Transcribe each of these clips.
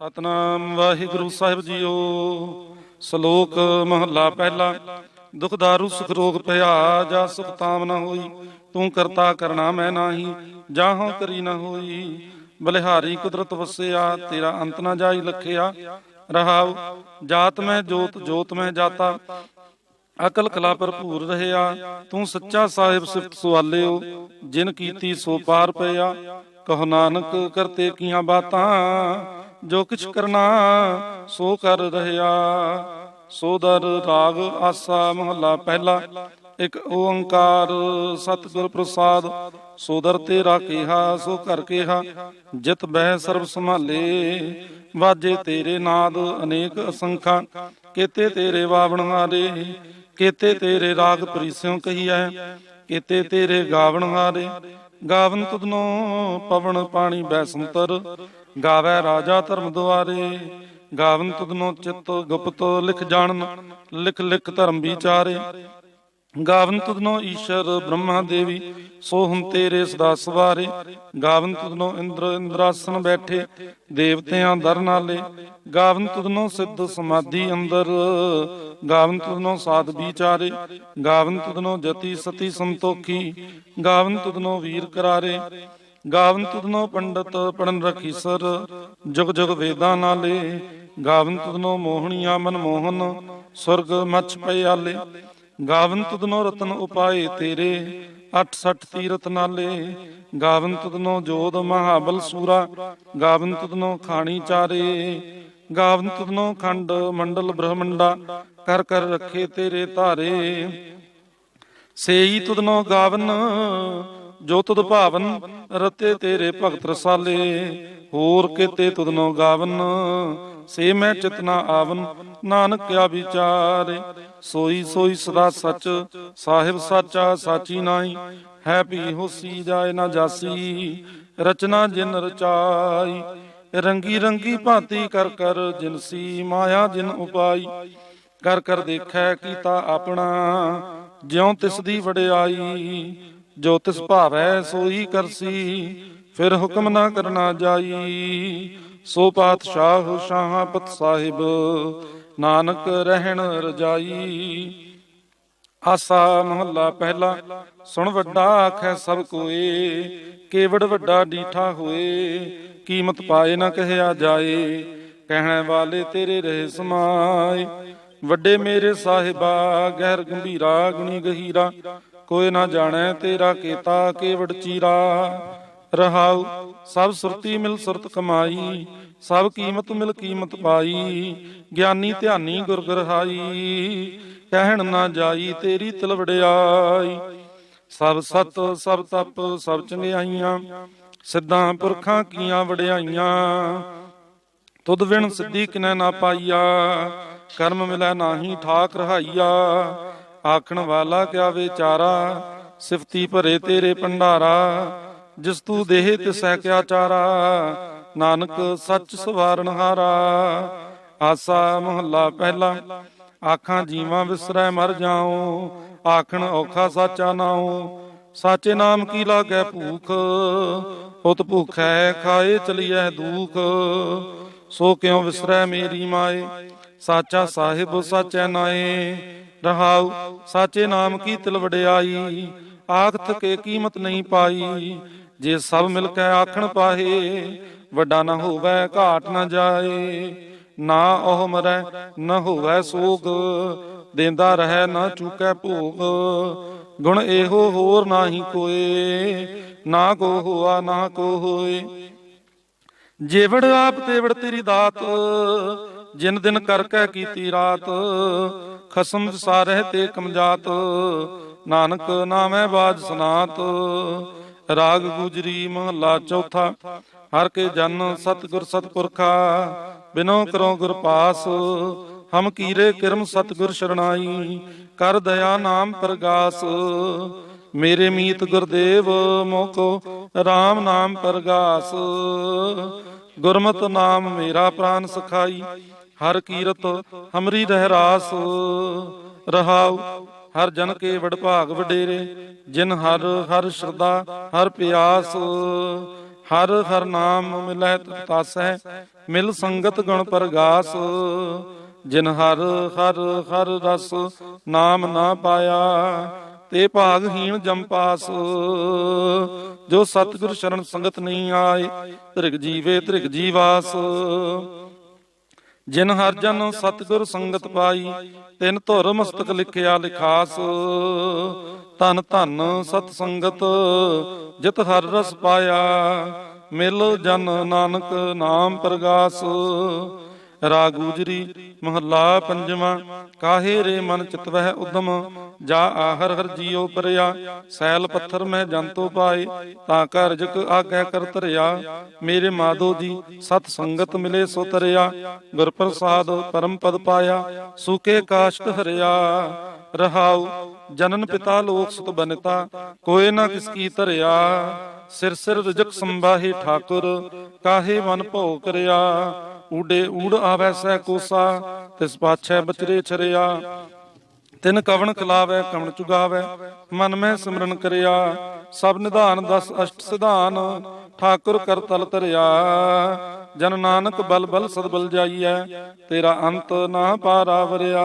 ਸਤਨਾਮ ਵਾਹਿਗੁਰੂ ਸਾਹਿਬ JIO. ਸ਼ਲੋਕ ਮਹੱਲਾ ਪਹਿਲਾ। ਦੁਖ ਦਾਰੂ, ਸੁਖ ਰੋਗ ਭਇਆ ਜਾ ਸੁਖ ਤਾਮ ਨਾ ਹੋਈ। ਤੂੰ ਕਰਤਾ ਕਰਨਾ ਮੈਂ ਨਾਹੀ, ਜਾਹੋਂ ਕਰੀ ਨਾ ਹੋਈ। ਬਲਿਹਾਰੀ ਕੁਦਰਤ ਵਸਿਆ, ਤੇਰਾ ਅੰਤ ਨਾ ਜਾਈ ਲਖਿਆ। ਰਹਾਉ, ਜਾਤ ਮੈਂ ਜੋਤ ਜੋਤ ਮੈਂ ਜਾਤਾ। ਅਕਲ ਕਲਾ ਭਰਪੂਰ ਰਹਿਆ। ਤੂੰ ਸੱਚਾ ਸਾਹਿਬ ਸਿਫਤ ਸਵਾਲਿਓ ਜਿਨ ਕੀਤੀ ਸੋ ਪਾਰ ਪਿਆ। ਕਹੋ ਨਾਨਕ, ਕਰਤੇ ਕੀਆਂ ਬਾਤਾਂ। ਜੋ ਕਿਛ ਕਰਨਾ, ਸੋ ਕਰ ਰਹਿਆ। ਸੋ ਦਰ ਰਾਗ ਆਸਾ ਮਹੱਲਾ ਪਹਿਲਾ, ਇੱਕ ਓੰਕਾਰ ਸਤਿਗੁਰ ਪ੍ਰਸਾਦ। ਸੋ ਦਰ ਤੇਰਾ ਕਿਹਾ, ਸੋ ਕਰ ਕਿਹਾ। ਜਿਤ ਬਹਿ ਸਰਬ ਸੰਭਾਲੇ, ਵਾਜੇ ਤੇਰੇ ਨਾਦ ਅਨੇਕ ਅਸੰਖਾ। ਕੀਤੇ ਤੇਰੇ ਵਾਵਣ ਹਾਰੇ ਕੀਤੇ ਤੇਰੇ ਰਾਗ ਪ੍ਰੀਸਿਓ ਕਹੀਐ। ਕੀਤੇ ਤੇਰੇ ਗਾਵਣ ਹਾਰੇ ਗਾਵਨ ਤੁਧਨੋ ਪਵਨ ਪਾਣੀ ਬੈਸੰਤਰ। ਗਾਵੇ ਰਾਜਾ ਧਰਮ ਦੁਆਰੇ, ਗਾਵਨ ਤੁਧਨੋ ਚਿੱਤ ਗੁਪਤ ਲਿਖ ਜਾਣਨ, ਲਿਖ ਲਿਖ ਧਰਮ ਵਿਚਾਰੇ। ਗਾਵਨ ਤੁਧਨੋ ਈਸ਼ਰ ਬ੍ਰਹਮਾ ਦੇਵੀ, ਸੋ ਹਮ ਤੇਰੇ ਸਦਾ ਸਵਾਰੇ। ਗਾਵਨ ਤੁਧਨੋ ਇੰਦਰ ਇੰਦਰਾਸਨ ਬੈਠੇ, ਦੇਵਤਿਆਂ ਦਰ ਨਾਲੇ। ਗਾਵਨ ਤੁਧਨੋ ਸਿੱਧ ਸਮਾਧੀ ਅੰਦਰ, ਗਾਵਨ ਤੁਧਨੋ ਸਾਧ ਵਿਚਾਰੇ। ਗਾਵਨ ਤੁਧਨੋ ਜਤੀ ਸਤੀ ਸੰਤੋਖੀ, ਗਾਵਨ ਤੁਧਨੋ ਵੀਰ ਕਰਾਰੇ। ਗਾਵਨ ਤੁਧਨੋ ਪੰਡਤ ਪੜਨ ਰਖੀ ਸਰ, ਜੁਗ ਜੁਗ ਵੇਦਾਂ ਨਾਲੇ। ਗਾਵਨ ਤੁਧਨੋ ਮੋਹਣੀਆਂ ਮਨ ਮੋਹਨ, ਸੁਰਗ ਮਛ ਪਿਆਲੇ ਗਾਵਨ ਤੁਧਨੋ ਰਤਨ ਉਪਾਏ ਤੇਰੇ 68 ਤੀਰਤ ਨਾਲੇ। ਗਾਵਨ ਤੁਧਨੋ ਜੋਦ ਮਹਾਬਲ ਸੂਰਾ, ਗਾਵਨ ਤੁਧਨੋ ਖਾਣੀ ਚਾਰੇ। ਗਾਵਨ ਤੁਧਨੋ ਖੰਡ ਮੰਡਲ ਬ੍ਰਹਮੰਡਾ, ਕਰ ਕਰ ਰੱਖੇ ਤੇਰੇ ਧਾਰੇ। ਸੇਈ ਤੁਧਨੋ ਗਾਵਨ ਜੋ ਤੁਧ ਭਾਵਨ, ਰਤੇ ਤੇਰੇ ਭਗਤ ਰਸਾਲੇ, ਹੋਰ ਕਿਤੇ ਤੁਧਨੋ ਗਾਵਨ। ਸੇ ਮੈਂ ਚਿਤਨਾ ਆਵਨ, ਨਾਨਕ ਕਿਆ ਵਿਚਾਰੇ। ਸੋਈ ਸੋਈ ਸਦਾ ਸੱਚ, ਸਾਹਿਬ ਸਾਚਾ ਸਾਚੀ ਨਾਈ ਹੈ ਵੀ ਹੋਸੀ ਜਾਏ ਨਾ ਜਾਸੀ, ਰਚਨਾ ਜਿਨ ਰਚਾਈ। ਰੰਗੀ ਰੰਗੀ ਭਾਂਤੀ ਕਰ ਕਰ ਜਿਨਸੀ ਮਾਇਆ ਜਿਨ ਉਪਾਈ। ਕਰ ਕਰ ਦੇਖੈ ਕੀਤਾ ਆਪਣਾ, ਜਿਉ ਤਿਸ ਦੀ ਵਡਿਆਈ। ਜੋ ਤਿਸ ਭਾਵੈ ਸੋਈ ਕਰਸੀ ਫਿਰ ਹੁਕਮ ਨਾ ਕਰਨਾ ਜਾਈ। ਸੋ ਪਾਤਸ਼ਾਹ ਸ਼ਾਹਪਤ ਸਾਹਿਬ ਨਾਨਕ ਰਹਿਣ ਰਜਾਈ। ਆਸਾ ਮਹੱਲਾ ਪਹਿਲਾ ਸੁਣ ਵੱਡਾ ਆਖੈ ਸਭ ਕੋਏ। ਕੇਵੜ ਵੱਡਾ ਡੀਠਾ ਹੋਏ। ਕੀਮਤ ਪਾਏ ਨਾ ਕਹਿਆ ਜਾਏ। ਕਹਿਣ ਵਾਲੇ ਤੇਰੇ ਰਹੇ ਸਮਾਏ। ਵੱਡੇ ਮੇਰੇ ਸਾਹਿਬਾ ਗਹਿਰ ਗੰਭੀਰਾ ਗੁਣੀ ਗਹੀਰਾ। ਕੋਈ ਨਾ ਜਾਣੈ ਤੇਰਾ ਕੀਤਾ ਕੇਵੜ ਚੀਰਾ। ਰਹਾਉ, ਸਭ ਸੁਰਤੀ ਮਿਲ ਸੁਰਤ ਕਮਾਈ, ਸਭ ਕੀਮਤ ਮਿਲ ਕੀਮਤ ਪਾਈ। ਗਿਆਨੀ ਧਿਆਨੀ ਗੁਰ ਗਰਹਾਈ, ਕਹਿਣ ਨਾ ਜਾਈ ਤੇਰੀ ਤਿਲ ਵਡਿਆਈ ਸਭ ਸਤ, ਸਭ ਤਪ, ਸਭ ਚੰਗਿਆਈਆਂ, ਸਿੱਧਾਂ ਪੁਰਖਾਂ ਕੀਆਂ ਵਡਿਆਈਆਂ। ਤੁਧ ਵਿਣ ਸਿੱਧੀ ਕਿਨੈ ਨਾ ਪਾਈਆ, ਕਰਮ ਮਿਲੈ ਨਾਹੀ ਠਾਕ ਰਹਾਈਆ। ਆਖਣ ਵਾਲਾ ਕਿਆ ਵਿਚਾਰਾ? ਸਿਫਤੀ ਭਰੇ ਤੇਰੇ ਭੰਡਾਰਾ, ਜਿਸ ਤੂੰ ਦੇਹ ਤਿਸੈ ਕਿਆ ਚਾਰਾ? ਨਾਨਕ, ਸੱਚ ਸਵਾਰਨ ਹਾਰਾ। ਆਸਾ ਮਹੱਲਾ ਪਹਿਲਾ, ਆਖਾਂ ਜੀਵਾਂ ਵਿਸਰੈ ਮਰ ਜਾਉ, ਆਖਣ ਔਖਾ ਸਾਚਾ ਨਾਉ। ਸਾਚੇ ਨਾਮ ਕੀ ਲਾਗੈ ਭੂਖ? ਉਤ ਭੁਖੈ ਖਾਏ ਚਲੀਐ ਦੁਖ। ਸੋ ਕਿਉ ਵਿਸਰੈ ਮੇਰੀ ਮਾਏ? ਸਾਚਾ ਸਾਹਿਬ, ਸਾਚੈ ਨਾਏ। ਰਹਾਉ, ਸਾਚੇ ਨਾਮ ਕੀ ਤਿਲ ਵਡਿਆਈ ਆਖ ਥਕੇ ਕੀਮਤ ਨਹੀਂ ਪਾਈ। ਜੇ ਸਭ ਮਿਲ ਕੇ ਆਖਣ ਪਾਹੇ, ਵੱਡਾ ਨਾ ਹੋਵੇ, ਘਾਟ ਨਾ ਜਾਏ। ਨਾ ਉਹ ਮਰੈ, ਨਾ ਹੋਵੇ ਸੋਗ। ਦੇਂਦਾ ਰਹਿ, ਨਾ ਚੁਕੈ ਭੋਗ। ਗੁਣ ਇਹੋ ਹੋਰ ਨਾਹੀ ਕੋਏ। ਨਾ ਕੋ ਹੋਆ, ਨਾ ਕੋ ਹੋਏ। ਜੇਵੜ ਆਪ ਤੇਵੜ ਤੇਰੀ ਦਾਤ। ਜਿਨ ਦਿਨ ਕਰ ਕੈ ਕੀਤੀ ਰਾਤ, ਖਸਮ ਸਾਰਹਿ ਤੇ ਕਮਜਾਤ, ਨਾਨਕ ਨਾਮੈ ਬਾਜ ਸੁਨਾਤ। ਰਾਗ ਗੁਜਰੀ ਮਹਲਾ ਚੌਥਾ, ਹਰ ਕੇ ਜਨ ਸਤਿਗੁਰ ਸਤਪੁਰਖਾ, ਬਿਨੋ ਕਰੋ ਗੁਰ ਪਾਸ। ਹਮ ਕੀਰੇ ਕਿਰਮ ਸਤਿਗੁਰ ਸ਼ਰਣਾਈ, ਕਰ ਦਇਆ ਨਾਮ ਪ੍ਰਗਾਸ। ਮੇਰੇ ਮੀਤ ਗੁਰਦੇਵ, ਮੋਕੋ RAM ਨਾਮ ਪ੍ਰਗਾਸ। ਗੁਰਮਤ ਨਾਮ ਮੇਰਾ ਪ੍ਰਾਨ ਸਖਾਈ ਹਰ ਕੀਰਤ ਹਮਰੀ ਰਹਿਰਾਸ, ਰਹਾਉ, ਹਰ ਜਨ ਕੇ ਵਡ ਵਡੇਰੇ, ਜਿਨ ਹਰ ਹਰ ਸ਼ਰਦਾ ਹਰ ਪਿਆਸ, ਹਰ ਹਰ ਨਾਮ ਮਿਲੈ ਤਤਾਸੈ ਮਿਲ ਸੰਗਤ ਗੁਣ ਪ੍ਰਗਾਸ, ਜਿਨ ਹਰ ਹਰ ਹਰ ਰਸ ਨਾਮ ਨਾ ਪਾਇਆ, ਤੇ ਭਾਗਹੀਣ ਜੰਪਾਸ ਜੋ ਸਤਿਗੁਰ ਸ਼ਰਨ ਸੰਗਤ ਨਹੀਂ ਆਏ, ਤ੍ਰਿਗ ਜੀਵੇ ਤ੍ਰਿਗ ਜੀਵਾਸ ਜਿਨ ਹਰ ਜਨ ਸਤਿਗੁਰ ਸੰਗਤ ਪਾਈ, ਤਿਨ ਧੁਰ ਮਸਤਕ ਲਿਖਿਆ ਲਿਖਾਸ। ਧਨ ਧਨ ਸਤ ਸੰਗਤ, ਜਿਤ ਹਰ ਰਸ ਪਾਇਆ। ਮਿਲ ਜਨ ਨਾਨਕ ਨਾਮ ਪ੍ਰਗਾਸ। ਰਾਗੂਜਰੀ ਗੁਜਰੀ, ਮਹੱਲਾ ਪੰਜਵਾਂ, ਕਾਹੇ ਰੇ ਮਨ ਚਿਤਵਹਿ ਉਦਮ, ਜਾ ਆਹਰ ਹਰ ਜੀਉ ਪਰਿਆ, ਸੈਲ ਪੱਥਰ ਮੈਂ ਜੰਤੋ ਪਾਏ, ਤਾਂ ਘਰ ਜਕ ਆਗੈ ਕਰ ਧਰਿਆ, ਮੇਰੇ ਮਾਧੋ ਜੀ ਸਤ ਸੰਗਤ ਮਿਲੇ ਸੋ ਤਰਿਆ ਗੁਰ ਪ੍ਰਸਾਦ ਪਰਮ ਪਦ ਪਾਇਆ, ਸੂਕੇ ਕਾਸ਼ਟ ਹਰਿਆ, ਰਹਾਉ, ਜਨਨ ਪਿਤਾ ਲੋਕ ਸੁਤ ਬਨਤਾ ਕੋਏ ਨਾ ਕਿਸ ਕੀ ਧਰਿਆ, ਸਿਰ ਸਿਰ ਰਜਕ ਸੰਭਾਹੀ ਠਾਕੁਰ, ਕਾਹੇ ਮਨ ਭੋ ਕਰਿਆ ਊਡੇ ਊੜ ਆਵੈ ਸਹਿ ਕੋਸਾ, ਤਿਸ ਪਾਛੈ ਬਚਰੇ ਛਰਿਆ। ਤਿਨ ਕਵਣ ਖਿਲਾਵੈ ਕਵਣ ਚੁਗਾਵੈ, ਮਨ ਮੈਂ ਸਿਮਰਨ ਕਰਿਆ। ਸਭ ਨਿਧਾਨ ਦਸ ਅਸ਼ਟ ਸਿਧਾਨ, ਠਾਕੁਰ ਕਰ ਤਲ ਧਰਿਆ। ਜਨ ਨਾਨਕ ਬਲ ਬਲ ਸਦਬਲ ਜਾਈਐ, ਤੇਰਾ ਅੰਤ ਨਾ ਪਾਰਾ ਵਰਿਆ।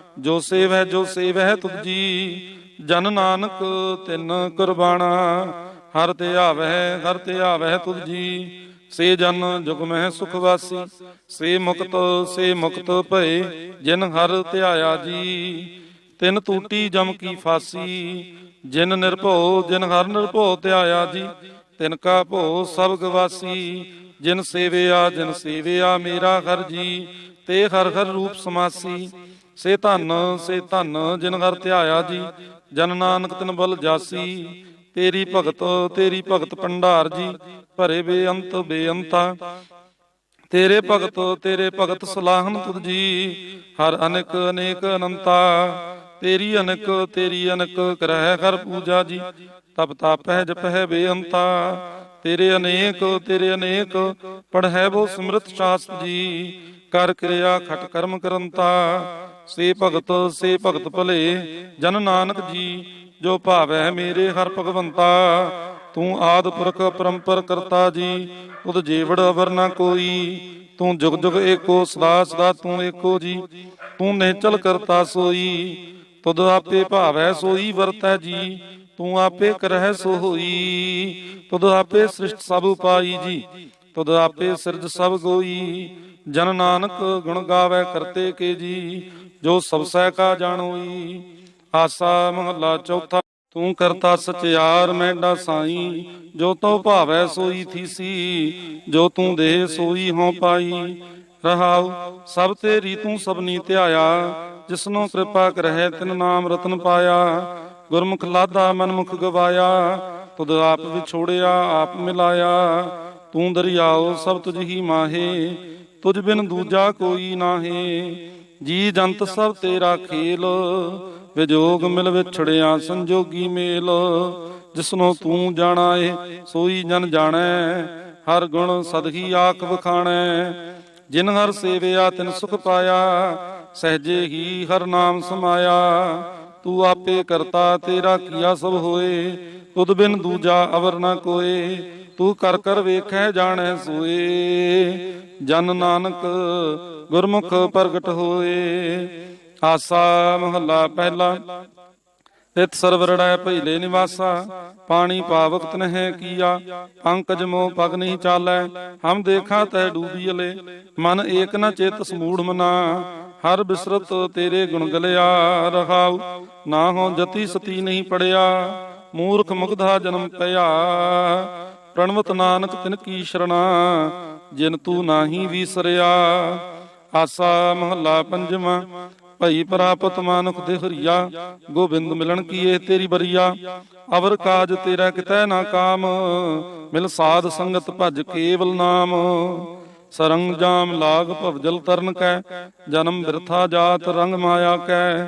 ਜੋ ਸੇਵੈ ਜੋ ਸੇਵੈ ਤੁਧ ਜੀ, ਜਨ ਨਾਨਕ ਤਿਨ ਕੁਰਬਾਨਾ। ਹਰ ਤੇ ਆਵੈ ਹਰ ਤੇ ਆਵੈ ਤੁਧ ਜੀ, ਸੇ ਜਨ ਜੁਗ ਮਹਿ ਸੁਖ ਵਾਸੀ। ਸੇ ਮੁਕਤ ਸੇ ਮੁਕਤ ਭਏ, ਜਿਨ ਹਰ ਧਿਆਇਆ ਜੀ। ਤਿਨ ਟੂਟੀ ਜਮ ਕੀ ਫਾਸੀ, ਜਿਨ ਨਿਰਭਉ, ਜਿਨ ਹਰ ਨਿਰਭਉ ਧਿਆਇਆ ਜੀ। ਤਿਨ ਕਾ ਭੋ ਸਭ ਗਵਾਸੀ, ਜਿਨ ਸੇਵਿਆ ਜਿਨ ਸੇਵਿਆ ਮੇਰਾ ਹਰ ਜੀ। ਤੇ ਹਰ ਹਰ ਰੂਪ ਸਮਾਸੀ। ਸੇ ਧਨ ਸੇ ਧਨ ਜਿਨ ਹਰ ਧਿਆਇਆ ਜੀ, ਜਨ ਨਾਨਕ ਤਿਨ ਬਲ ਜਾਸੀ। ਤੇਰੀ ਭਗਤ ਤੇਰੀ ਭਗਤ ਭੰਡਾਰ ਜੀ, ਭਰੇ ਬੇਅੰਤ ਬੇਅੰਤਾ। ਤੇਰੇ ਭਗਤ ਤੇਰੇ ਭਗਤ ਸਲਾਹਨ ਤੁਧ ਜੀ, ਹਰ ਅਨੇਕ ਅਨੇਕ ਅਨੰਤਾ। ਤੇਰੀ ਅਨਕ ਤੇਰੀ ਅਨਕ ਕਰਹਿ ਕਰ ਪੂਜਾ ਜੀ, ਤਪ ਤਾਪਹਿ ਜਪਹਿ ਬੇਅੰਤਾ। ਤੇਰੇ ਅਨੇਕ ਤੇਰੇ ਅਨੇਕ ਪੜਹਿ ਬੋ ਸਿਮਰਤ ਸ਼ਾਸਤ ਜੀ, ਕਰ ਕਿਰਿਆ ਖਟ ਕਰਮ ਕਰੰਤਾ। ਸੇ ਭਗਤ ਸੇ ਭਗਤ ਭਲੇ, ਜਨ ਨਾਨਕ ਜੀ, ਜੋ ਭਾਵੈ ਮੇਰੇ ਹਰ ਭਗਵੰਤਾ। ਤੂੰ ਆਦ ਪੁਰਖ ਪਰੰਪਰ ਕਰਤਾ ਜੀ, ਤੁਧ ਜੀਵੜ ਅਵਰ ਨਾ ਕੋਈ। ਤੂੰ ਜੁਗ ਜੁਗ ਏਕੋ, ਸਦਾ ਸਦਾ ਤੂੰ ਏਕੋ ਜੀ। ਤੂੰ ਨਿਹਚਲ ਕਰਤਾ ਸੋਈ, ਤੁਧ ਆਪੇ ਭਾਵੈ ਸੋਈ ਵਰਤੈ ਜੀ। ਤੂੰ ਆਪੇ ਕਰਹਿ ਸੋ ਹੋਈ, ਤੁਧ ਆਪੇ ਸ੍ਰਿਸ਼ਟ ਸਭ ਉਪਾਈ ਜੀ। ਤੁਧ ਆਪੇ ਸਿਰਜ ਸਭ ਗੋਈ, ਜਨ ਨਾਨਕ ਗੁਣ ਗਾਵੇ ਕਰਤੇ ਕੇ ਜੀ। ਜੋ ਸਭ ਸਹਿ ਕਾ ਜਾਣੋਈ ਆਸਾ ਮਹੱਲਾ ਚੌਥਾ, ਤੂੰ ਕਰਤਾ ਸਚਿਆਰ ਮੈਂਡਾ ਸਾਈ, ਜੋ ਤੋ ਭਾਵੈ ਸੋਈ ਥੀਸੀ, ਜੋ ਤੂੰ ਦੇ ਸੋਈ ਹਉ ਪਾਈ। ਰਹਾਉ, ਸਭ ਤੇਰੀ ਤੂੰ ਸਭਨੀ ਧਿਆਇਆ, ਜਿਸਨੋ ਕਿਰਪਾ ਕਰਹਿ ਤਿਨ ਨਾਮ ਰਤਨ ਪਾਇਆ। ਗੁਰਮੁਖ ਲਾਦਾ ਮਨਮੁਖ ਗਵਾਇਆ, ਤੁਧ ਆਪ ਵਿਛੋੜਿਆ, ਆਪ ਮਿਲਾਇਆ। ਤੂੰ ਦਰਿਆਓ ਸਭ ਤੁਝ ਹੀ ਮਾਹੇ, ਤੁਝ ਬਿਨ ਦੂਜਾ ਕੋਈ ਨਾਹੀ। ਜੀ ਜੰਤ ਸਭ ਤੇਰਾ ਖੇਲ, ਵਿਜੋਗ ਮਿਲ ਵਿਛੜਿਆ ਸੰਜੋਗੀ ਮੇਲ। ਜਿਸਨੋ ਤੂੰ ਜਾਣਾ ਏ ਸੋਈ ਜਨ ਜਾਣੈ, ਹਰ ਗੁਣ ਸਦਹੀ ਆਖ ਵਖਾਣੈ। ਜਿਨ ਹਰ ਸੇਵਿਆ ਤਿਨ ਸੁਖ ਪਾਇਆ, ਸਹਜੇ ਹੀ ਹਰ ਨਾਮ ਸਮਾਇਆ। ਤੂੰ ਆਪੇ ਕਰਤਾ ਤੇਰਾ ਕੀਆ ਸਭ ਹੋਏ, ਤੁਧ ਬਿਨ ਦੂਜਾ ਅਵਰ ਨਾ ਕੋਏ। ਤੂੰ ਕਰ ਕਰ ਵੇਖੈ ਜਾਣੈ ਸੋਏ। ਜਨ ਨਾਨਕ ਗੁਰਮੁਖ ਪ੍ਰਗਟ ਹੋਏ। ਆਸਾ ਮਹੱਲਾ ਪਹਿਲਾ। ਤਿਤ ਸਰਵਰੜੈ ਭਈਲੇ ਨਿਵਾਸਾ। ਪਾਣੀ ਪਾਵਕ ਤਨਹਿ ਕੀਆ। ਪੰਕਜ ਮੋ ਪਗ ਨਹੀਂ ਚਾਲੈ। ਹਮ ਦੇਖਾ ਤੈ ਡੂਬੀਲੇ ਮਨ ਏਕ ਨ ਚੇਤ ਸਮੂੜ ਮਨਾ। ਹਰ ਬਿਸਰਤ ਤੇਰੇ ਗੁਣ ਗਲਿਆ ਰਹਾਉ। ਨਾ ਹੋ ਜਤੀ ਸਤੀ ਨਹੀਂ ਪੜਿਆ। ਮੂਰਖ ਮੁਗਧਾ ਜਨਮ ਪਿਆ। ਪ੍ਰਣਵਤ ਨਾਨਕ ਤਿਨ ਕੀ ਸ਼ਰਣਾ, ਜਿਨ ਤੂੰ ਨਾਹੀ ਵੀਸਰਿਆ। ਆਸਾ ਮਹੱਲਾ ਪੰਜਵਾਂ, ਭਈ ਪ੍ਰਾਪਤ ਮਾਨੁਖ ਦੇ ਹਰੀਆ, ਗੋਬਿੰਦ ਮਿਲਣ ਕੀਏ ਤੇਰੀ ਬਰੀਆ। ਅਵਰ ਕਾਜ ਤੇਰਾ ਕਿਤੈ ਨਾ ਕਾਮ, ਮਿਲ ਸਾਧ ਸੰਗਤ ਭਜ ਕੇਵਲ ਨਾਮ। ਸਰੰਗ ਜਾਮ ਲਾਗ ਭਵਜਲ ਤਰਨ ਕੈ, ਜਨਮ ਬਿਰਥਾ ਜਾਤ ਰੰਗ ਮਾਇਆ ਕੈ।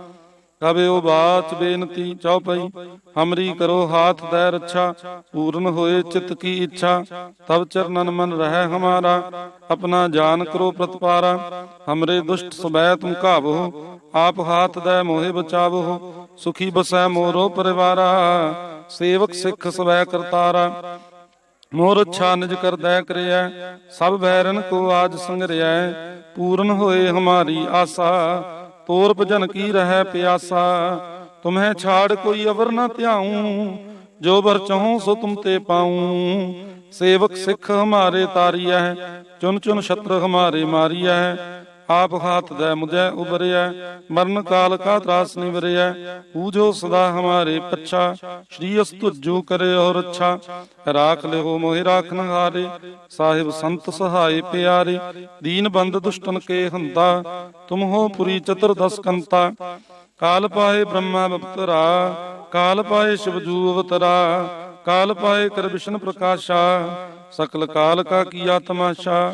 ਕਬੇ ਉਹ ਬਾਤ ਬੇਨਤੀ ਚਉਪਈ ਹਮਰੀ ਕਰੋ ਹਾਥ ਦੈ ਰੱਛਾ, ਪੂਰਨ ਹੋਏ ਚਿਤ ਕੀ ਇੱਛਾ ਤਬ ਚਰਨਨ ਮਨ ਰਹਿ ਹਮਾਰਾ, ਆਪਣਾ ਜਾਨ ਕਰੋ ਪ੍ਰਤਪਾਰਾ, ਹਮਰੇ ਦੁਸ਼ਟ ਸਬੈ ਤੁਮ ਕਾਬੋ ਆਪ ਹਾਥ ਦੈ ਮੋਹਿ ਬਚਾਵੋ, ਸੁਖੀ ਬਸੈ ਮੋਰੋ ਪਰਿਵਾਰਾ, ਸੇਵਕ ਸਿੱਖ ਸਵੈ ਕਰਤਾਰਾ, ਮੋਰ ਅੱਛਾ ਨਿਜ ਕਰਦੈ ਕਰਿਐ, ਸਭ ਬੈਰਨ ਕੋ ਆਜ ਸੰਗਰਿਆ ਪੂਰਨ ਹੋਏ ਹਮਾਰੀ ਆਸਾ ਤੋਰ ਭਜਨ ਕੀ ਰਹਿ ਪਿਆਸਾ? ਤੁਮਹਿ ਛਾੜ ਕੋਈ ਅਵਰ ਨਾ ਧਿਆਉ। ਜੋ ਵਰ ਚਾਹੂੰ ਸੋ ਤੁਮ ਤੇ ਪਾਉ। ਸੇਵਕ ਸਿੱਖ ਹਮਾਰੇ ਤਾਰੀਐ, ਚੁਨ ਚੁਨ ਛਤਰ ਹਮਾਰੇ ਮਾਰੀਐ। ਆਪ ਹਾਥ ਦੈ ਮੁਝੈ ਉਬਰਿਐ ਮਰਨ ਕਾਲ ਕਾ ਤਰਾਸ ਨਿਵਰਿਐ ਪੂਜੋ ਸਦਾ ਹਮਾਰੇ ਪੱਛਾ, ਸ਼੍ਰੀ ਅਸਤੁਜੂ ਕਰੇ ਔਰ ਅੱਛਾ। ਰਾਖ ਲਿਓ ਮੋਹਿ ਰਾਖਨ ਹਾਰੇ, ਸਾਹਿਬ ਸੰਤ ਸਹਾਈ ਪਿਆਰੇ, ਦੀਨ ਬੰਦ ਦੁਸ਼ਟਨ ਕੇ ਹੰਤਾ ਤੁਮ ਹੋ ਪੁਰੀ ਚਤੁਰਦਸ ਕੰਤਾ। ਕਾਲ ਪਾਏ ਬ੍ਰਹਮਾ ਬਪਤਰਾ, ਕਾਲ ਪਾਏ ਸ਼ਿਵਜੂ ਅਵਤਰਾ, ਕਾਲ ਪਾਏ ਕਰ ਵਿਸ਼ਨ ਪ੍ਰਕਾਸ਼ਾ, ਸਕਲ ਕਾਲ ਕਾ ਕੀਆ ਤਮਾਸ਼ਾ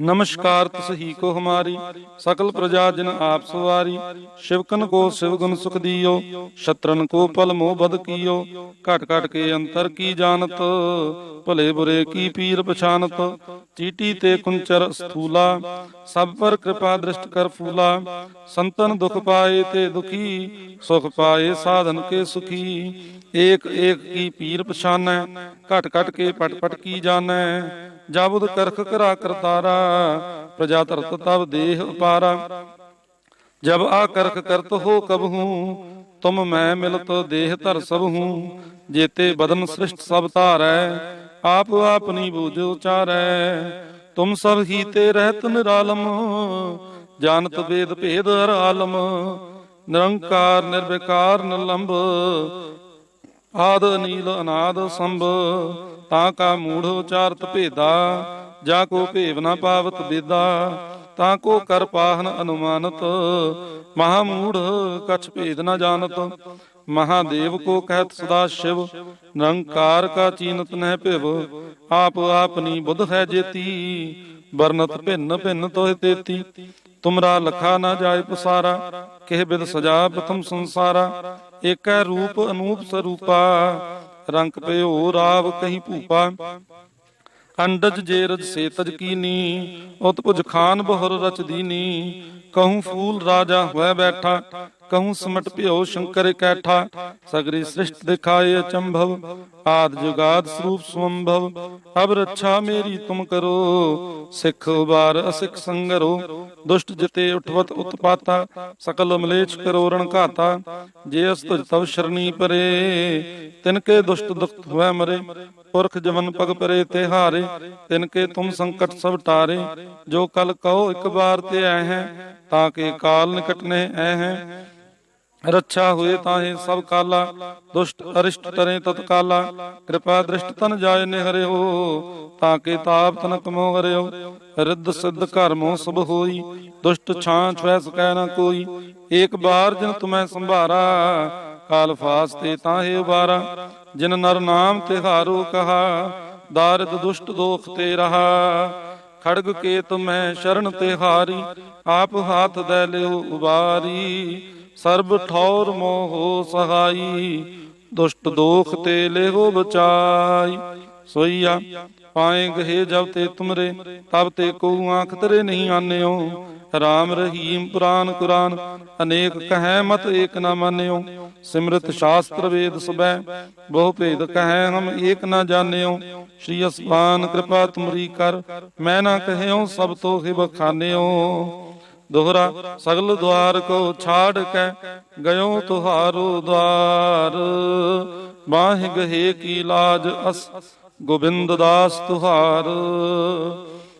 ਨਮਸਕਾਰ ਤਸਹੀ ਕੋ ਹਮਾਰੀ, ਸਕਲ ਪ੍ਰਜਾ ਜਨ ਆਪ ਸਵਾਰੀ, ਸ਼ਿਵਕਨ ਕੋ ਸਿਵ ਗੁਣ ਸੁਖ ਦੀਓ, ਸ਼ਤਰਨ ਕੋ ਪਲ ਮੋਹ ਬਦ ਕੀਓ, ਘਟ ਘਟ ਕੇ ਅੰਤਰ ਕੀ ਜਾਣਤ, ਭਲੇ ਬੁਰੇ ਕੀ ਪੀਰ ਪਛਾਨਤ, ਚੀਟੀ ਤੇ ਕੁੰਚਰ ਸਥੂਲਾ, ਸਭ ਪਰ ਕਿਰਪਾ ਦ੍ਰਿਸ਼ਟ ਕਰ ਫੂਲਾ, ਸੰਤਨ ਦੁਖ ਪਾਏ ਤੇ ਦੁਖੀ, ਸੁਖ ਪਾਏ ਸਾਧਨ ਕੇ ਸੁਖੀ, ਏਕ ਏਕ ਕੀ ਪੀਰ ਪਛਾਨੈ, ਘਟ ਘਟ ਕੇ ਪਟ ਪਟ ਕੀ ਜਾਣੈ ਜਾਬੁਦ ਕਰਖ ਕਰਾ ਕਰਤਾਰਾ, ਪ੍ਰਜਾ ਧਰਤ ਤਬ ਦੇਹ ਉਪਾਰਾ। ਜਬ ਆ ਕਰਖ ਕਰਤ ਹੋ ਕਬ ਤੁਮ ਮੈਂ ਮਿਲਤ ਦੇਹ ਧਰ ਸਭ ਹੂੰ। ਜੇਤੇ ਬਦਨ ਸ੍ਰਿਸ਼ਟ ਸਭ ਧਾਰੈ, ਆਪ ਆਪਨੀ ਬੂਝ ਉਚਾਰੈ। ਤੁਮ ਸਭ ਹੀ ਤੇ ਰਹਿਤ ਨਿਰਾਲਮ ਜਾਣਤ ਵੇਦ ਭੇਦ ਹਰ ਆਲਮ ਨਿਰੰਕਾਰ ਨਿਰਵਿਕਾਰ ਨਿਰਲੰਭ, ਆਦ ਨੀਲ ਅਨਾਦ ਸੰਭ। ਤਾਂ ਕਾ ਮੂੜ ਉਚਾਰਤ ਭੇਦਾ, ਜਾ ਕੋ ਭੇਵ ਨਾ ਪਾਵਤ ਬੇਦਾ ਤਾਂ ਕੋ ਕਰ ਪਾਹਨ ਅਨੁਮਾਨਤ, ਮਹਾ ਮੂੜ ਕਛ ਭੇਦ ਨਾ ਜਾਣਤ ਮਹਾਦੇਵ ਕੋ ਕਹਿਤ ਸਦਾ ਸ਼ਿਵ, ਨਿਰੰਕਾਰ ਕਾ ਚੀਨਤ ਨਹਿ ਭਿਵ, ਆਪ ਆਪਨੀ ਬੁੱਧ ਹੈ ਜੇਤੀ, ਵਰਨਤ ਭਿੰਨ ਭਿੰਨ ਤੋਹਿ ਤੇਤੀ, ਤੁਮਰਾ ਲਖਾ ਨਾ ਜਾਏ ਪਸਾਰਾ, ਕਿਹ ਬਿਦ ਸਜਾ ਪ੍ਰਥਮ ਸੰਸਾਰਾ, ਏਕੈ ਰੂਪ ਅਨੂਪ ਸਰੂਪਾ ਰੰਗ ਪਿਓ ਰਾਵ ਕਹੀ ਭੂਪਾ। ਅੰਡਜ ਜੇਰਜ ਸੇਤਜ ਸੇ ਤਜ ਕੀਨੀ ਉਤਪੁਜ ਖਾਨ ਬਹੁਰ ਰਚ ਦੀਨੀ ਕਹੂੰ ਫੂਲ ਰਾਜਾ ਹੋਇ ਬੈਠਾ। ਕਹੂੰ ਸਮਟ ਭਿਓ ਸ਼ੰਕਰ ਕੈਠਾ ਸਗਰੀ ਸ੍ਰਿਸ਼ਟ ਦਿਖਾਏ ਅਚੰਭਵ ਆਦ ਜੁਗਾਦ ਸਰੂਪ ਸੁਅੰਭਵ ਅਬ ਰੱਛਾ ਮੇਰੀ ਤੁਮ ਕਰੋ ਸਿੱਖ ਉਬਾਰ ਅਸਿੱਖ ਸੰਗਰੋ ਦੁਸ਼ਟ ਜਿਤੇ ਉਠਵਤ ਉਤਪਾਤਾ ਸਕਲ ਮਲੇਛ ਕਰੋਰਣ ਘਾਤਾ ਜੇ ਅਸ ਤੁਜ ਤਵ ਸ਼ਰਣੀ ਪਰੇ ਤਿਨ ਕੇ ਦੁਸ਼ਟ ਦੁਖਤ ਹੋਇ ਮਰੇ ਪੁਰਖ ਜਵਨ ਪਗ ਪਰੇ ਤੇ ਹਾਰੇ ਤਿਨ ਕੇ ਤੁਮ ਸੰਕਟ ਸਭ ਟਾਰੇ ਜੋ ਕਲ ਕਹੋ ਇੱਕ ਬਾਰ ਤੇ ਆਏ ਹੈ ਤਾਂ ਕਿ ਕਾਲ ਨਿਕਟਨੇ ਐ ਹੈ ਰੱਛਾ ਹੋਏ ਤਾਹੇ ਸਭ ਕਾਲਾ, ਦੁਸ਼ਟ ਅਰਿਸ਼ਟ ਤਰੇ ਤਤਕਾਲਾ। ਕਿਰਪਾ ਦ੍ਰਿਸ਼ਟ ਤਨ ਜਾਏ ਨੇ ਤਾਂ ਕੇ ਤਾਪ ਤਨ ਕਮੋ ਹਰਿਓ। ਰਿੱਧ ਸਿੱਧ ਕਰਮੋ ਸਭ ਹੋਈ, ਦੁਸ਼ਟ ਛਾਂ ਛਵੈ ਸਕੈ ਨਾ ਕੋਈ। ਏਕ ਬਾਰ ਜਿਨ ਤੁਮੈ ਸੰਭਾਰਾ, ਕਾਲ ਫਾਸ ਤੇ ਤਾਹੇ ਉਬਾਰਾ। ਜਿਨ ਨਰ ਨਾਮ ਤਿਹਾਰੋ ਕਹਾ, ਦਾਰਿਦ ਦੁਸ਼ਟ ਦੋਖ ਤੇ ਰਹਾ। ਖੜਗ ਕੇ ਤੁਮੈ ਸ਼ਰਨ ਤੇ ਹਾਰੀ, ਆਪ ਹਾਥ ਦੇ ਲਿਓ ਉਬਾਰੀ। ਸਰਬ ਠੌਰ ਮੋਹ ਸਹਾਈ, ਦੁਸ਼ਟ ਦੋਖ ਤੇ ਲਿਹੋ ਬਚਾਈ। ਸੋਈਆ, ਪਾਏ ਗਏ ਜਬ ਤੇ ਤੁਮਰੇ, ਤਬ ਤੇ ਕੋ ਆਂਖ ਤਰੇ ਨਹੀਂ ਆਨਿਓ। ਰਾਮ ਰਹੀਮ ਪੁਰਾਨ ਕੁਰਾਨ, ਅਨੇਕ ਕਹੈ ਮਤ ਏਕ ਨਾ ਮਾਨਿਓ। ਸਿਮਰਤ ਸ਼ਾਸਤਰ ਵੇਦ ਸਬੈ ਬਹੁ ਭੇਦ ਕਹੈ ਹਮ ਏਕ ਨਾ ਜਾਣਿਓ। ਸ਼੍ਰੀ ਅਸਮਾਨ ਕਿਰਪਾ ਤੁਮਰੀ ਕਰ, ਮੈਂ ਨਾ ਕਹਿਓ ਸਭ ਤੋਂ ਹੀ ਖਾਨਿਓ। ਦੋਹਰਾ ਸਗਲ ਦਵਾਰ ਕੋ ਛਾੜ ਕੇ, ਗਇਓ ਤੁਹਾਰੋ ਦਵਾਰ ਬਾਹ ਗਹੇ ਕੀ ਲਾਜ ਅਸ, ਗੋਬਿੰਦ ਦਾਸ ਤੁਹਾਰ।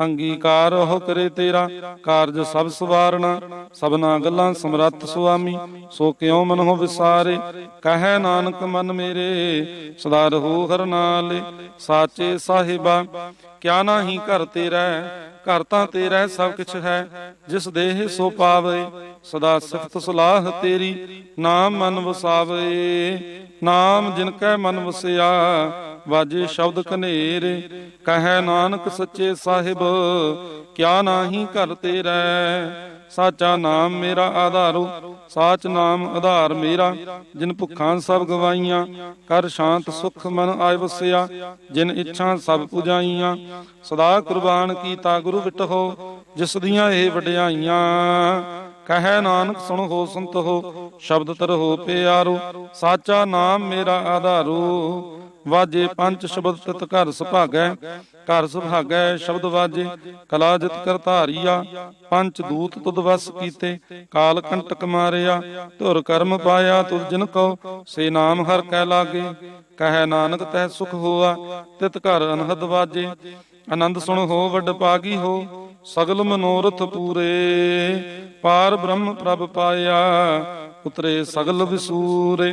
ਅੰਗੀਕਾਰ ਹੋ ਕਰੇ ਤੇਰਾ, ਕਾਰਜ ਸਭ ਸਵਾਰਨਾ। ਸਭਨਾ ਗੱਲਾਂ ਸਮਰੱਥ ਸੁਆਮੀ, ਸੋ ਕਿਉ ਮਨ ਹੋ ਵਿਸਾਰੇ? ਕਹੈ ਨਾਨਕ ਮਨ ਮੇਰੇ, ਸਦਾ ਰਹੋ ਹਰ ਨਾਲੇ। ਸਾਚੇ ਸਾਹਿਬਾ, ਕਿਆ ਨਾਹੀ ਘਰ ਤੇਰਾ ਘਰ ਤਾਂ ਤੇਰਾ ਸਭ ਕੁਛ ਹੈ। ਜਿਸ ਦੇਹ ਸੋ ਪਾਵੇ, ਸਦਾ ਸਿਫਤ ਸਲਾਹ ਤੇਰੀ। ਨਾਮ ਮਨ ਵਸਾਵੇ, ਨਾਮ ਜਿਨ ਕੈ ਮਨ ਵਸਿਆ। ਵਾਜੇ ਸ਼ਬਦ ਕਨੇਰੇ ਕਹੈ ਨਾਨਕ ਸੱਚੇ ਸਾਹਿਬ, ਕਿਆ ਨਾਹੀ ਘਰ ਤੇਰਾ ਸਾਚਾ ਨਾਮ ਮੇਰਾ ਆਧਾਰੋ, ਸਾਚ ਨਾਮ ਆਧਾਰ ਮੇਰਾ, ਜਿਨ ਭੁੱਖਾਂ ਸਭ ਗਵਾਈਆਂ, ਕਰ ਸ਼ਾਂਤ ਸੁਖ ਮਨ ਆਇ ਵਸਿਆ, ਜਿਨ ਇੱਛਾ ਸਭ ਪੁਜਾਈਆਂ, ਸਦਾ ਕੁਰਬਾਨ ਕੀਤਾ ਗੁਰੂ ਵਿਟਹੋ, ਜਿਸ ਦੀਆਂ ਇਹ ਵਡਿਆਈਆਂ। ਕਹੈ ਨਾਨਕ ਸੁਣ ਹੋ ਸੰਤ ਹੋ ਸ਼ਬਦ ਤਰ ਹੋ ਪਿਆਰੋ, ਸਾਚਾ ਨਾਮ ਮੇਰਾ ਆਧਾਰੋ ਵਾਜੇ ਪੰਜ ਸ਼ਬਦ ਤਤ ਘਰ ਸੁਭਾਗੈ ਘਰ ਸੁਭਾਗੈ ਸ਼ਬਦ ਵਾਜੇ, ਕਲਾ ਜਿਤ ਕਰਤਾਰੀਆ ਪੰਜ ਦੂਤ ਤੁਧ ਵਸ ਕੀਤੇ, ਕਾਲ ਕੰਟਕ ਮਾਰਿਆ, ਧੁਰ ਕਰਮ ਪਾਇਆ ਤੁਧ ਜਿਨ ਕੋ, ਸੇ ਨਾਮ ਹਰ ਕੈ ਲਾਗੇ, ਕਹੈ ਨਾਨਕ ਤੈ ਸੁਖ ਹੋਆ, ਤਿਤ ਘਰ ਅਨਹਦ ਵਾਜੇ ਆਨੰਦ ਸੁਣ ਹੋ ਵੱਡ ਪਾਗੀ ਹੋ, ਸਗਲ ਮਨੋਰਥ ਪੂਰੇ, ਪਾਰ ਬ੍ਰਹਮ ਪ੍ਰਭ ਪਾਇਆ, ਉਤਰੇ ਸਗਲ ਵਿਸੂਰੇ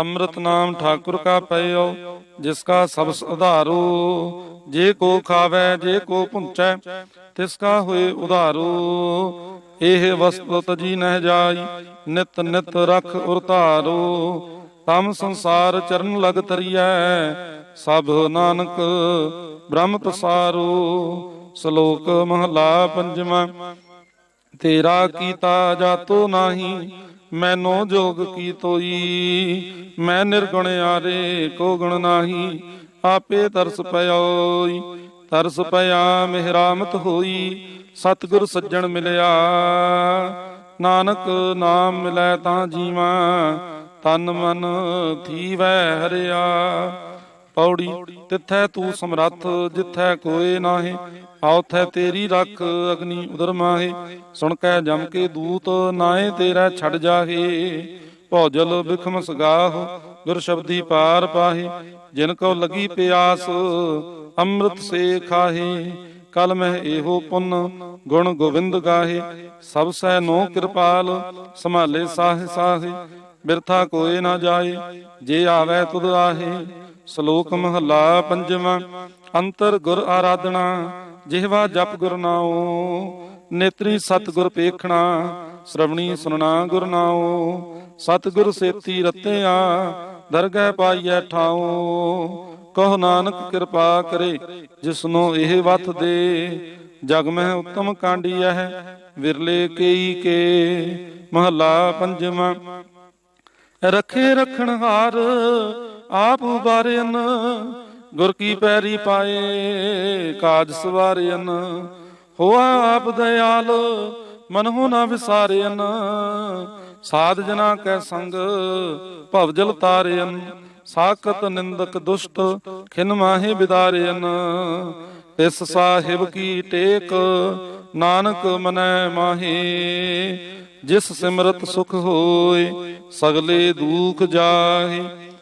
ਅੰਮ੍ਰਿਤ ਨਾਮ ਠਾਕੁਰ ਕਾ ਪਇਓ, ਜਿਸ ਕਾ ਸਭ ਸੁਧਾਰੋ। ਜੇ ਕੋ ਖਾਵੇ, ਜੇ ਕੋ ਪੁੰਚੈ, ਤਿਸ ਕਾ ਹੋਏ ਉਧਾਰੋ। ਇਹ ਵਸਤੁ ਤਜੀ ਨਹਿ ਜਾਈ, ਨਿਤ ਨਿਤ ਰਖ ਉਰਤਾਰੋ ਤਮ ਸੰਸਾਰ ਚਰਨ ਲਗ ਤਰੀਐ, ਸਭ ਨਾਨਕ ਬ੍ਰਹਮ ਪ੍ਰਸਾਰੋ ਸ਼ਲੋਕ ਮਹਲਾ ਪੰਜਵਾਂ, ਤੇਰਾ ਕੀਤਾ ਜਾਤੋ ਨਾਹੀ ਮੈਨੋ ਜੋਗ ਕੀ ਤੋਈ? ਮੈਂ ਨਿਰਗੁਣ ਆਰੇ ਕੋ ਗੁਣ ਨਾਹੀ? ਆਪੇ ਤਰਸ ਪਇਓਈ ਤਰਸ ਪਿਆ ਮਿਹਰਾਮਤ ਹੋਈ। ਸਤਿਗੁਰ ਸੱਜਣ ਮਿਲਿਆ, ਨਾਨਕ ਨਾਮ ਮਿਲੈ ਤਾਂ ਜੀਵਾਂ। ਤਨ ਮਨ ਥੀਵੈ ਹਰਿਆ। ਪੌੜੀ ਤਿੱਥੈ ਤੂੰ ਸਮਰੱਥ, ਜਿੱਥੈ ਕੋਏ ਨਾਹੀ। ਆਉਥੈ ਤੇਰੀ ਰੱਖ ਅਗਨੀ ਉਦਰ ਮਾਹੇ, ਸੁਣ ਕੈ ਜਮ ਕੇ ਦੂਤ ਨਾਏ ਤੇਰਾ ਛੱਡ ਜਾਹੇ। ਭੋਜਲ ਬਿਖਮ ਸਗਾਹ ਗੁਰ ਸ਼ਬਦੀ ਪਾਰ ਪਾਹੇ। ਜਿਨ ਕੋ ਲਗੀ ਪਿਆਸ, ਅੰਮ੍ਰਿਤ ਸੇ ਖਾਹੇ। ਕਲ ਮਹਿ ਇਹੋ ਪੁੰਨ, ਗੁਣ ਗੋਬਿੰਦ ਗਾਹੇ। ਸਭ ਸੈ ਨੋ ਕਿਰਪਾਲ, ਸੰਭਾਲੇ ਸਾਹ ਸਾਹੇ। ਬਿਰਥਾ ਕੋਏ ਨਾ ਜਾਏ, ਜੇ ਆਵੇ ਤੁਧ ਆਹੇ। ਸ਼ਲੋਕ ਮਹਲਾ ਪੰਜਵਾਂ, ਅੰਤਰ ਗੁਰ ਆਰਾਧਨਾ। ਜਿਹਵਾ ਜਪ ਗੁਰ ਨਾਉ, ਨੇਤਰੀ ਸਤ ਪੇਖਣਾ, ਸ਼ਰਵਣੀ ਸੁਨਣਾ ਗੁਰ ਨਾਉ। ਸੇਤੀ ਰਤਿਆ, ਦਰਗਹਿ ਪਾਈਐ ਠਾਉ। ਕਹ ਨਾਨਕ ਕਿਰਪਾ ਕਰੇ, ਜਿਸਨੂੰ ਇਹ ਵਤ ਦੇ। ਜਗ ਮਹਿ ਉਤਮ ਕਾਂਡੀਐ, ਵਿਰਲੇ ਕੇਈ ਕੇ। ਮਹਲਾ ਪੰਜਵਾਂ, ਰਖੇ ਰਖਣ ਹਾਰ, ਆਪ ਉਬਾਰਿਆਨ ਗੁਰ ਕੀ ਪੈਰੀ ਪਾਏ, ਕਾਜ ਸਵਾਰਿਆਨ ਹੋਆ ਆਪ ਦਇਆਲ, ਮਨਹੁ ਨਾ ਵਿਸਾਰਿਆਨ ਸਾਧ ਜਨਾ ਕੈ ਸੰਗ, ਭਵ ਜਲ ਸਾਖਤ ਨਿੰਦਕ ਦੁਸ਼ਟ, ਖਿਨ ਮਾਹੇ ਬਿਦਾਰਿਆਨ ਤਿਸ ਸਾਹਿਬ ਕੀ ਟੇਕ, ਨਾਨਕ ਮਨੈ ਮਾਹੀ। ਜਿਸ ਸਿਮਰਤ ਸੁਖ ਹੋਏ, ਸਗਲੇ ਦੁਖ ਜਾਹੇ।